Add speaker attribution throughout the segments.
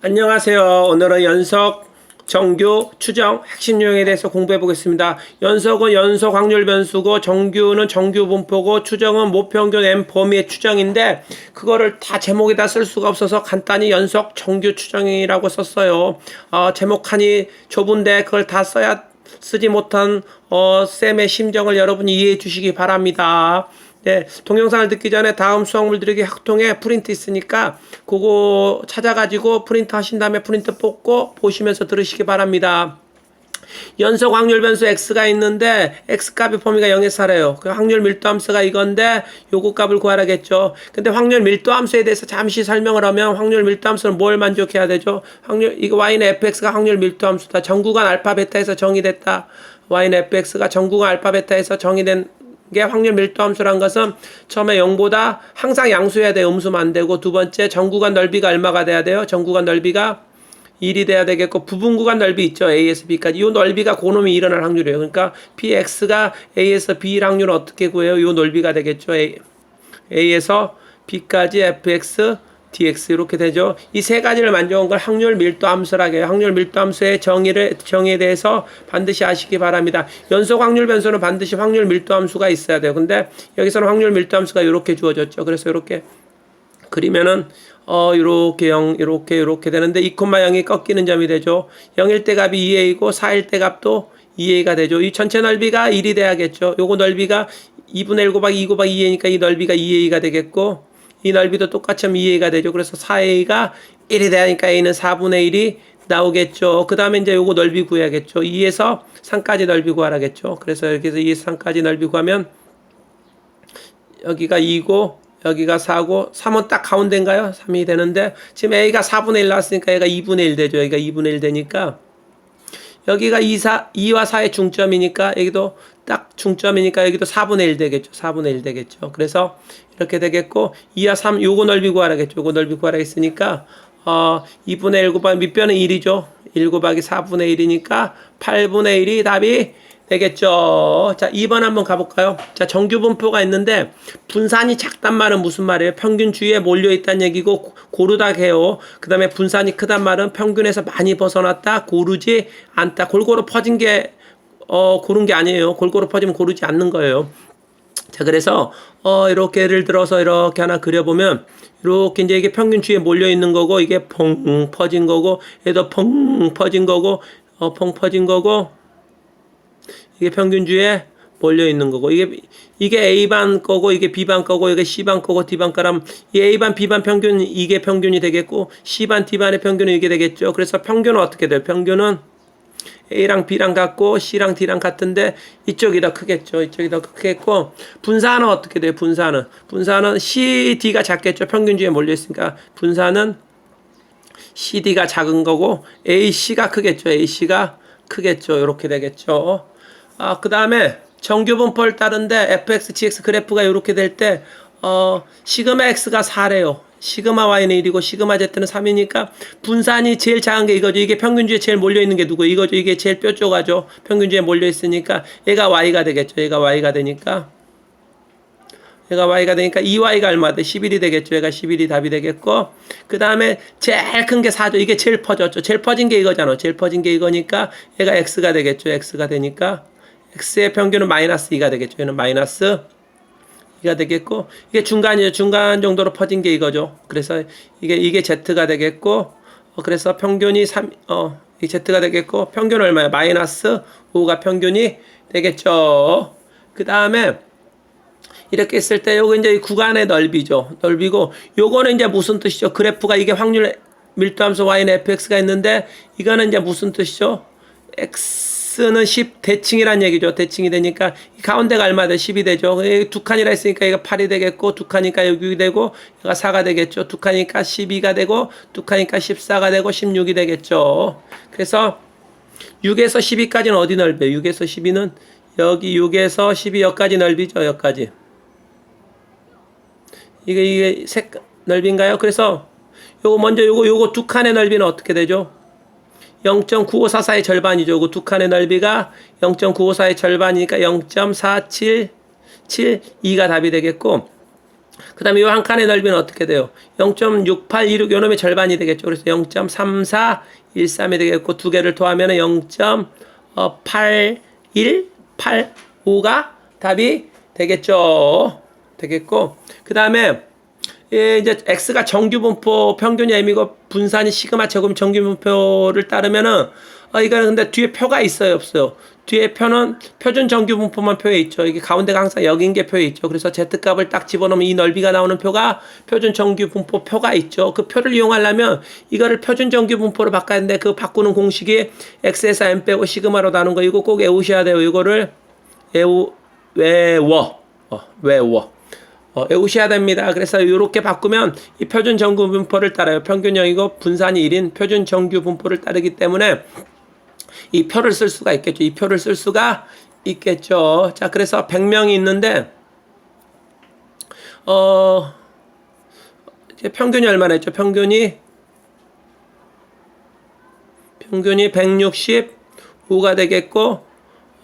Speaker 1: 안녕하세요. 오늘은 연속 정규 추정 핵심 유형에 대해서 공부해 보겠습니다. 연속은 연속 확률 변수고 정규는 정규 분포고 추정은 모평균 n 범위의 추정인데 그거를 다 제목에다 쓸 수가 없어서 간단히 연속 정규 추정이라고 썼어요. 어, 제목하니 좁은데 그걸 다 써야 쓰지 못한 어, 쌤의 심정을 여러분이 이해해 주시기 바랍니다. 네, 동영상을 듣기 전에 다음 수학물 들으기 학통에 프린트 있으니까 그거 찾아가지고 프린트 하신 다음에 프린트 뽑고 보시면서 들으시기 바랍니다. 연속 확률 변수 x가 있는데 x 값의 범위가 0에서 살아요. 그 확률 밀도 함수가 이건데 요거 값을 구하라겠죠. 근데 확률 밀도 함수에 대해서 잠시 설명을 하면 확률 밀도 함수는 뭘 만족해야 되죠? 확률 이거 y는 fx가 확률 밀도 함수다. 전구간 알파 베타에서 정의됐다. y는 fx가 전구간 알파 베타에서 정의된 게 확률 밀도 함수란 것은 처음에 0보다 항상 양수해야 돼요. 음수면 안 되고 두 번째 전구간 넓이가 얼마가 돼야 돼요? 전구간 넓이가 1이 돼야 되겠고 부분 구간 넓이 있죠. A에서 B까지. 이 넓이가 고놈이 일어날 확률이에요. 그러니까 PX가 A에서 B 확률은 어떻게 구해요? 이 넓이가 되겠죠. A, A에서 B까지 FX dx 이렇게 되죠. 이 세 가지를 만족한 걸 확률 밀도 함수라고 해요. 확률 밀도 함수의 정의를 정의에 대해서 반드시 아시기 바랍니다. 연속 확률 변수는 반드시 확률 밀도 함수가 있어야 돼요. 근데 여기서는 확률 밀도 함수가 이렇게 주어졌죠. 그래서 이렇게 그리면은 어 요렇게 0 요렇게 요렇게 되는데 2, 0이 꺾이는 점이 되죠. 0일 때 값이 2a이고 4일 때 값도 2a가 되죠. 이 전체 넓이가 1이 돼야겠죠. 요거 넓이가 2분의 1 곱하기 2 곱하기 2a니까 이 넓이가 2a가 되겠고 이 넓이도 똑같이 하면 2a가 되죠. 그래서 4a가 1이 되니까 a는 4분의 1이 나오겠죠. 그 다음에 이제 요거 넓이 구해야겠죠. 2에서 3까지 넓이 구하라겠죠. 그래서 해서 2에서 3까지 넓이 구하면 여기가 2고 여기가 4고 3은 딱 가운데인가요? 3이 되는데 지금 a가 4분의 1 나왔으니까 얘가 2분의 1 되죠. 여기가 2분의 1 되니까 여기가 2, 4, 2와 4의 중점이니까 여기도 딱 중점이니까 여기도 4분의 1 되겠죠. 4분의 1 되겠죠. 그래서 이렇게 되겠고 2와 3 요거 넓이 구하라겠죠. 요거 넓이 구하라 했으니까 어 2분의 1 곱하기 밑변은 1이죠. 1 곱하기 4분의 1이니까 8분의 1이 답이 되겠죠. 자, 2번 한번 가볼까요? 자, 정규 분포가 있는데 분산이 작단 말은 무슨 말이에요? 평균 주위에 몰려 있다는 얘기고 고르다 해요. 그 다음에 분산이 크단 말은 평균에서 많이 벗어났다, 고르지 않다. 골고루 퍼진 게 어, 고른 게 아니에요. 골고루 퍼지면 고르지 않는 거예요. 자, 그래서, 어, 이렇게 예를 들어서 이렇게 하나 그려보면, 이렇게 이제 이게 평균 주위에 몰려 있는 거고, 이게 펑 퍼진 거고, 얘도 펑 퍼진 거고, 어, 펑 퍼진 거고, 이게 평균 주위에 몰려 있는 거고, 이게, 이게 A반 거고, 이게 B반 거고, 이게 C반 거고, D반 거라면, 이 A반, B반 평균, 이게 평균이 되겠고, C반, D반의 평균은 이게 되겠죠. 그래서 평균은 어떻게 돼요? 평균은 A랑 B랑 같고 C랑 D랑 같은데 이쪽이 더 크겠죠. 이쪽이 더 크겠고 분산은 어떻게 돼요? 분산은 분산은 C, D가 작겠죠. 평균주에 몰려 있으니까 분산은 CD가 작은 거고 AC가 크겠죠. AC가 크겠죠. 이렇게 되겠죠. 아, 그 다음에 정규 분포를 따른데 fx, gx 그래프가 이렇게 될 때 어, 시그마 x가 4래요. 시그마 y는 1이고 시그마 z는 3이니까 분산이 제일 작은 게 이거죠. 이게 평균주에 제일 몰려 있는 게 누구? 이거죠. 이게 제일 뾰족하죠. 평균주에 몰려 있으니까 얘가 y가 되겠죠. 얘가 y가 되니까 얘가 y가 되니까 2y가 얼마 돼? 11이 되겠죠. 얘가 11이 답이 되겠고 그 다음에 제일 큰 게 4죠. 이게 제일 퍼졌죠. 제일 퍼진 게 이거잖아. 제일 퍼진 게 이거니까 얘가 x가 되겠죠. x가 되니까 x의 평균은 마이너스 2가 되겠죠. 얘는 마이너스 2 가 되겠고 이게 중간이죠. 중간 정도로 퍼진 게 이거죠. 그래서 이게 이게 z가 되겠고 어, 그래서 평균이 3 어, 이 z가 되겠고 평균 얼마야? 마이너스 5가 평균이 되겠죠. 그 다음에 이렇게 했을 때 요거 이제 구간의 넓이죠. 넓이고 요거는 이제 무슨 뜻이죠? 그래프가 이게 확률 밀도함수 y는 fx가 있는데 이거는 이제 무슨 뜻이죠? x 는 10 대칭이란 얘기죠. 대칭이 되니까 이 가운데가 얼마 돼? 10이 되죠. 두 칸이라 했으니까 이거 8이 되겠고 두 칸이니까 여기 되고 얘가 4가 되겠죠. 두 칸이니까 12가 되고 두 칸이니까 14가 되고 16이 되겠죠. 그래서 6에서 12까지는 어디 넓이에요? 6에서 12는 여기 6에서 12 여기까지 넓이죠. 여기까지. 이게 이게 색 넓이인가요? 그래서 요거 먼저 요거 요거 두 칸의 넓이는 어떻게 되죠? 0.9544의 절반이죠. 요거 두 칸의 넓이가 0.954의 절반이니까 0.4772가 답이 되겠고 그 다음에 이 한 칸의 넓이는 어떻게 돼요? 0.6826 요놈의 절반이 되겠죠. 그래서 0.3413이 되겠고 두 개를 더하면 0.8185가 답이 되겠죠. 되겠고 그 다음에 예, 이제 x가 정규 분포 평균이 m이고 분산이 시그마 제곱 정규 분포를 따르면은 어 이거는 근데 뒤에 표가 있어요 없어요? 뒤에 표는 표준 정규 분포만 표에 있죠. 이게 가운데가 항상 여긴 게 표에 있죠. 그래서 z 값을 딱 집어넣으면 이 넓이가 나오는 표가 표준 정규 분포 표가 있죠. 그 표를 이용하려면 이거를 표준 정규 분포로 바꿔야 되는데 그 바꾸는 공식이 x에서 m 빼고 시그마로 나눈 거 이거 꼭 외우셔야 돼요. 이거를 외우 외워. 어, 외워 어, 외우셔야 됩니다. 그래서 이렇게 바꾸면 이 표준 정규 분포를 따라요. 평균형이고 분산이 1인 표준 정규 분포를 따르기 때문에 이 표를 쓸 수가 있겠죠. 이 표를 쓸 수가 있겠죠. 자, 그래서 100명이 있는데 어 이제 평균이 얼마나 했죠? 평균이 평균이 165가 되겠고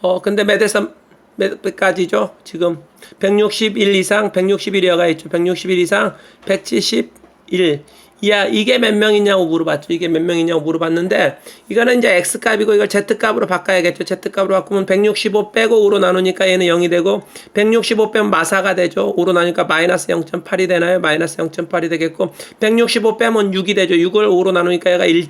Speaker 1: 어 근데 몇에서 몇 까지죠? 지금 161 이상 161이어가 있죠. 161 이상 171 이야 이게 몇 명이냐고 물어봤죠. 이게 몇 명이냐고 물어봤는데 이거는 이제 x 값이고 이걸 z 값으로 바꿔야겠죠. z 값으로 바꾸면 165 빼고 5로 나누니까 얘는 0이 되고 165 빼면 마사가 되죠. 5로 나누니까 마이너스 0.8이 되나요? 마이너스 0.8이 되겠고 165 빼면 6이 되죠. 6을 5로 나누니까 얘가 1.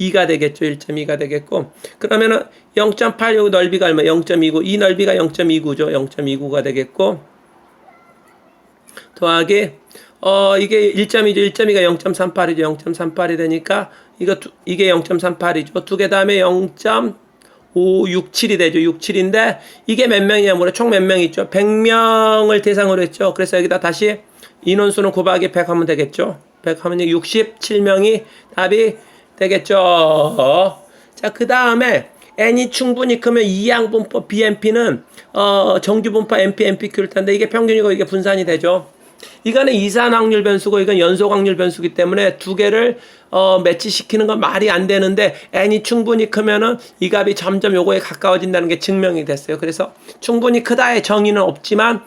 Speaker 1: 2가 되겠죠. 1.2가 되겠고. 그러면은 0.8 여기 넓이가 얼마? 0.29. 이 넓이가 0.29죠. 0.29가 되겠고. 더하기 어 이게 1.2죠. 1.2가 0.38이죠. 0.38이 되니까 이거 두, 이게 0.38이죠. 두 개 다음에 0.567이 되죠. 67인데 이게 몇 명이냐 뭐래 총몇 명 있죠. 100명을 대상으로 했죠. 그래서 여기다 다시 인원수는 곱하기 100 하면 되겠죠. 100 하면 67명이 답이 되겠죠. 자, 그 다음에 n이 충분히 크면 이항분포 BMP는 어, 정규분포 MP, MPQ를 텐데 이게 평균이고 이게 분산이 되죠. 이거는 이산 확률 변수고 이건 연속 확률 변수기 때문에 두 개를 어, 매치시키는 건 말이 안 되는데 n이 충분히 크면은 이 값이 점점 요거에 가까워진다는 게 증명이 됐어요. 그래서 충분히 크다의 정의는 없지만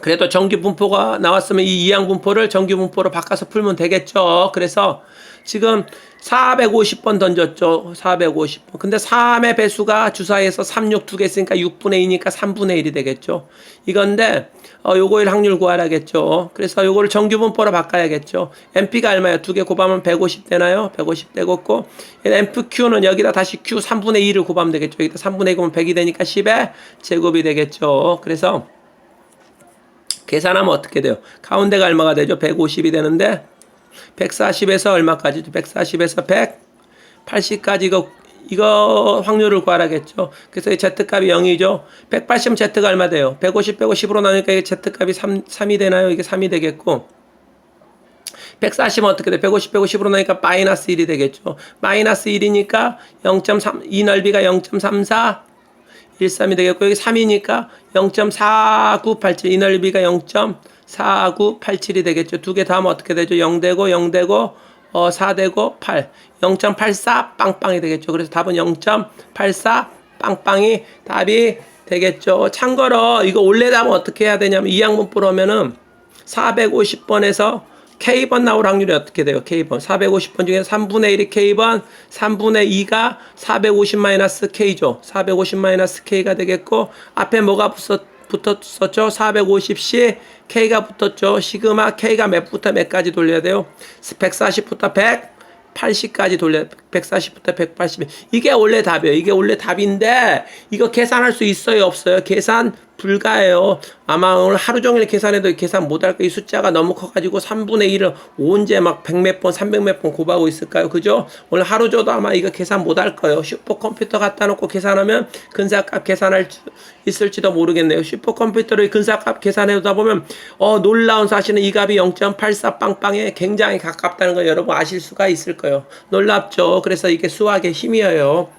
Speaker 1: 그래도 정규 분포가 나왔으면 이 이항 분포를 정규 분포로 바꿔서 풀면 되겠죠. 그래서 지금 450번 던졌죠. 450번. 근데 3의 배수가 주사위에서 3, 6두개 있으니까 6분의 2니까 3분의 1이 되겠죠. 이건데 어 요거일 확률 구하라겠죠. 그래서 요거를 정규 분포로 바꿔야겠죠. MP가 얼마예요? 두개 곱하면 150 되나요? 150 되겠고 MPQ는 여기다 다시 Q 3분의 2를 곱하면 되겠죠. 여기다 3분의 2 곱하면 100이 되니까 10의 제곱이 되겠죠. 그래서 계산하면 어떻게 돼요? 가운데가 얼마가 되죠? 150이 되는데 140에서 얼마까지죠? 140에서 180까지 이거 이거 확률을 구하라겠죠. 그래서 이 Z값이 0이죠. 180은 Z가 얼마 돼요? 150 빼고 10으로 나누니까 이게 Z값이 3, 3이 되나요? 이게 3이 되겠고 140은 어떻게 돼? 150 빼고 10으로 나니까 마이너스 1이 되겠죠. 마이너스 1이니까 0.3, 이 넓이가 0.34 13이 되겠고 여기 3이니까 0.4987 이 넓이가 0.4987이 되겠죠. 두 개 다음면 어떻게 되죠? 0 되고 0 되고 어, 4 되고 8 0.84 빵빵이 되겠죠. 그래서 답은 0.84 빵빵이 답이 되겠죠. 참고로 이거 원래 답은 어떻게 해야 되냐면 이항분포로 하면은 450번에서 K번 나올 확률이 어떻게 돼요? K번. 450번 중에 3분의 1이 K번, 3분의 2가 450 마이너스 K죠. 450 마이너스 K가 되겠고, 앞에 뭐가 붙었, 붙었었죠? 450시 K가 붙었죠. 시그마 K가 몇부터 몇까지 돌려야 돼요? 140부터 100. 80까지 돌려 140부터 180 이게 원래 답이에요. 이게 원래 답인데 이거 계산할 수 있어요, 없어요? 계산 불가해요. 아마 오늘 하루 종일 계산해도 계산 못할 거 이 숫자가 너무 커가지고 3분의 1을 언제 막 100몇 번, 300몇 번 곱하고 있을까요? 그죠? 오늘 하루 줘도 아마 이거 계산 못할 거예요. 슈퍼컴퓨터 갖다 놓고 계산하면 근사값 계산할 수 있을지도 모르겠네요. 슈퍼컴퓨터를 근사값 계산해다 보면 어 놀라운 사실은 이 값이 0.84 빵빵에 굉장히 가깝다는 걸 여러분 아실 수가 있을 거예요. 놀랍죠? 그래서 이게 수학의 힘이에요.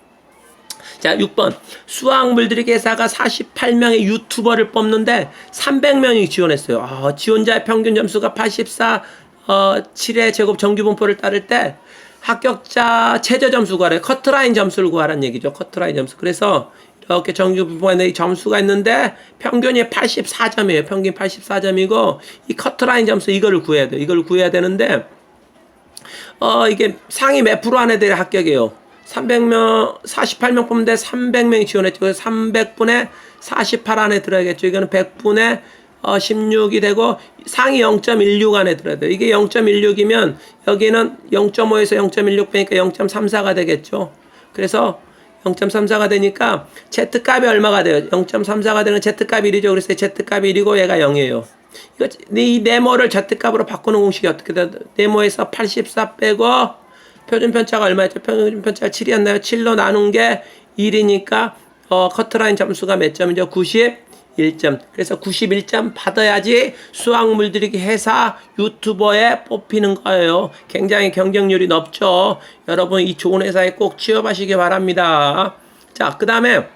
Speaker 1: 자, 6번. 수학물들이 개사가 48명의 유튜버를 뽑는데 300명이 지원했어요. 아, 지원자의 평균 점수가 84, 어, 7의 제곱 정규분포를 따를 때 합격자 최저 점수 구하래. 커트라인 점수를 구하라는 얘기죠. 커트라인 점수. 그래서 이렇게 정규부분에 이 점수가 있는데 평균이 84점이에요. 평균 84점이고 이 커트라인 점수 이거를 구해야 돼요. 이걸 구해야 되는데 어 이게 상위 몇 프로 한 애들이 합격이에요. 300명 48명 뽑는데 300명이 지원했죠. 그래서 300분에 48 안에 들어야겠죠. 이거는 100분에 어 16이 되고 상위 0.16 안에 들어야 돼요. 이게 0.16이면 여기는 0.5에서 0.16 빼니까 0.34가 되겠죠. 그래서 0.34가 되니까 Z값이 얼마가 돼요? 0.34가 되는 Z값이 1이죠. 그래서 Z값이 1이고 얘가 0이에요. 이거 이 네모를 Z값으로 바꾸는 공식이 어떻게 돼요? 네모에서 84 빼고 표준 편차가 얼마였죠? 표준 편차가 7이었나요? 7로 나눈 게 1이니까 어, 커트라인 점수가 몇 점이죠? 91점. 그래서 91점 받아야지 수학 물들이기 회사 유튜버에 뽑히는 거예요. 굉장히 경쟁률이 높죠. 여러분 이 좋은 회사에 꼭 취업하시기 바랍니다. 자, 그 다음에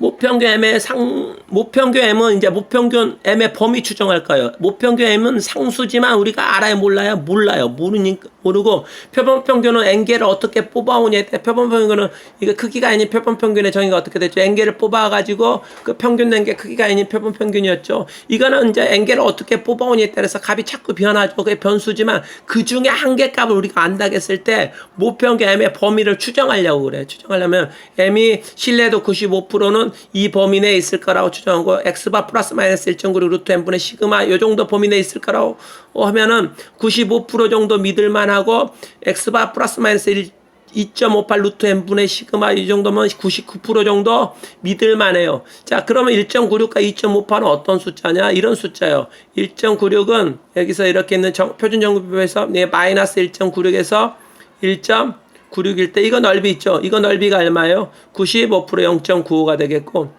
Speaker 1: 모평균 M의 상, 모평균 M은 이제 모평균 M의 범위 추정할까요? 모평균 M은 상수지만 우리가 알아요, 몰라요? 몰라요. 모르니까, 모르고, 표본평균은 N개를 어떻게 뽑아오냐에 따라 표본평균은 이거 크기가 아닌 표본평균의 정의가 어떻게 됐죠? N개를 뽑아가지고 그 평균 낸게 크기가 아닌 표본평균이었죠. 이거는 이제 N개를 어떻게 뽑아오냐에 따라서 값이 자꾸 변하죠. 그게 변수지만 그 중에 한 개 값을 우리가 안다고 했을 때 모평균 M의 범위를 추정하려고 그래요. 추정하려면 M이 신뢰도 95%는 이 범위 내에 있을 거라고 추정하고 x바 플러스 마이너스 1.96 루트 n분의 시그마 요 정도 범위 내에 있을 거라고 하면은 95% 정도 믿을만 하고 x바 플러스 마이너스 1 2.58 루트 n분의 시그마 이 정도면 99% 정도 믿을만 해요. 자, 그러면 1.96과 2.58은 어떤 숫자냐? 이런 숫자예요. 1.96은 여기서 이렇게 있는 정, 표준 정비법에서 네, 마이너스 1.96에서 1.96일 때 이거 넓이 있죠. 이거 넓이가 얼마예요? 95% 0.95가 되겠고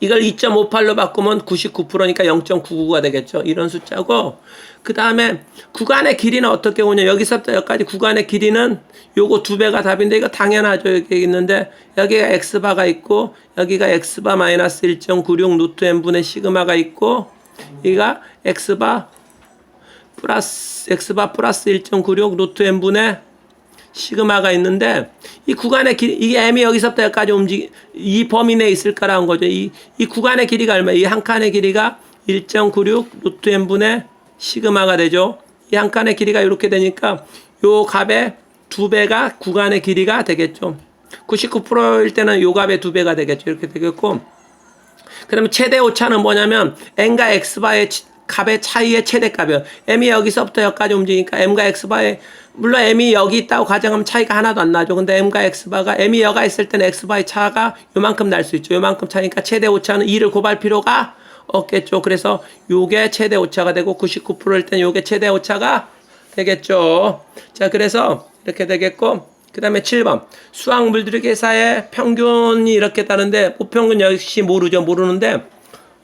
Speaker 1: 이걸 2.58로 바꾸면 99%니까 0.99가 되겠죠. 이런 숫자고 그 다음에 구간의 길이는 어떻게 오냐 여기서부터 여기까지 구간의 길이는 요거 두 배가 답인데 이거 당연하죠. 여기 있는데 여기가 x바가 있고 여기가 x바 마이너스 1.96 루트 n분의 시그마가 있고 여기가 x바 플러스 x바 플러스 1.96 루트 n분의 시그마가 있는데 이 구간의 길 이게 m이 여기서부터 여기까지 움직이 이 범위 내에 있을 거라는 거죠. 이, 이 구간의 길이가 얼마? 이 한 칸의 길이가 1.96 루트 n분의 시그마가 되죠. 이 한 칸의 길이가 이렇게 되니까 요 값의 두 배가 구간의 길이가 되겠죠. 99%일 때는 요 값의 두 배가 되겠죠. 이렇게 되겠고 그러면 최대 오차는 뭐냐면 n과 x바의 값의 차이의 최대값이에요. m이 여기서부터 여기까지 움직이니까 m과 x바의 물론 m이 여기 있다고 가정하면 차이가 하나도 안 나죠. 근데 m과 x바가 m이 여가 있을 때는 x바의 차가 요만큼 날 수 있죠. 요만큼 차니까 최대 오차는 2를 곱할 필요가 없겠죠. 그래서 요게 최대 오차가 되고 99%일 때는 요게 최대 오차가 되겠죠. 자, 그래서 이렇게 되겠고 그 다음에 7번 수학 물들이 계사의 평균이 이렇게 따는데 보평균 역시 모르죠. 모르는데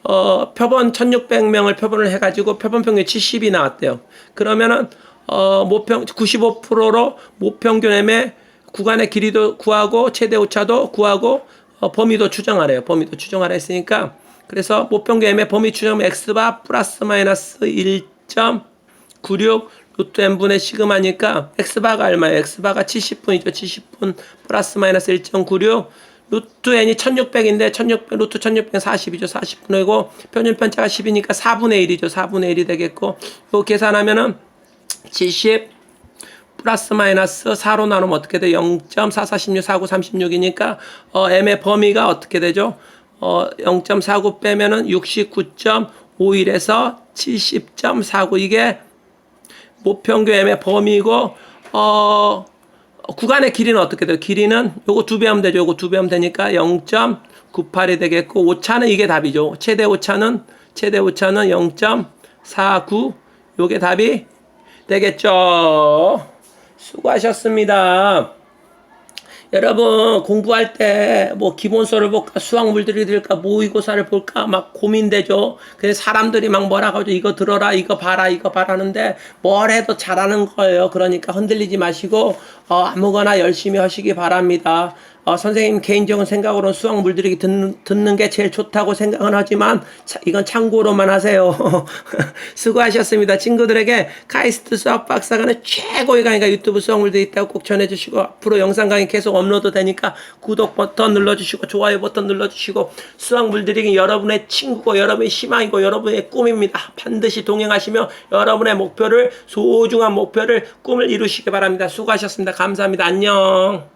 Speaker 1: 어, 표본 1600명을 표본을 해가지고 표본 평균 70이 나왔대요. 그러면은, 어, 모평, 95%로 모평균 M의 구간의 길이도 구하고, 최대 오차도 구하고, 어, 범위도 추정하래요. 범위도 추정하라 했으니까. 그래서 모평균 M의 범위 추정하면 X바 플러스 마이너스 1.96 루트 n분의 시그마니까 x바가 얼마예요? x바가 70분이죠. 70분 플러스 마이너스 1.96 루트 n이 1600인데 1600 루트 1600 40이죠. 40분이고 표준 편차가 10이니까 4분의 1이죠. 4분의 1이 되겠고 이거 계산하면은 70 플러스 마이너스 4로 나누면 어떻게 돼? 0.4416 49 36이니까 어 m의 범위가 어떻게 되죠? 어 0.49 빼면은 69.51에서 70.49 이게 모평균 m의 범위고 어 구간의 길이는 어떻게 돼요? 길이는 요거 두 배 하면 되죠. 요거 두 배 하면 되니까 0.98이 되겠고 오차는 이게 답이죠. 최대 오차는 최대 오차는 0.49 요게 답이 되겠죠. 수고하셨습니다. 여러분 공부할 때 뭐 기본서를 볼까 수학 물들이 들까 모의고사를 볼까 막 고민되죠. 그래서 사람들이 막 뭐라고 하죠. 이거 들어라 이거 봐라 이거 봐라는데 뭘 해도 잘하는 거예요. 그러니까 흔들리지 마시고 어, 아무거나 열심히 하시기 바랍니다. 어, 선생님 개인적인 생각으로는 수학 물들이기 듣는, 듣는 게 제일 좋다고 생각은 하지만 차- 이건 참고로만 하세요. 수고하셨습니다. 친구들에게 카이스트 수학 박사관의 최고의 강의가 유튜브 수학 물들이 있다고 꼭 전해주시고 앞으로 영상 강의 계속 업로드 되니까 구독 버튼 눌러주시고 좋아요 버튼 눌러주시고 수학 물들이기 여러분의 친구고 여러분의 희망이고 여러분의 꿈입니다. 반드시 동행하시며 여러분의 목표를 소중한 목표를 꿈을 이루시기 바랍니다. 수고하셨습니다. 감사합니다. 안녕.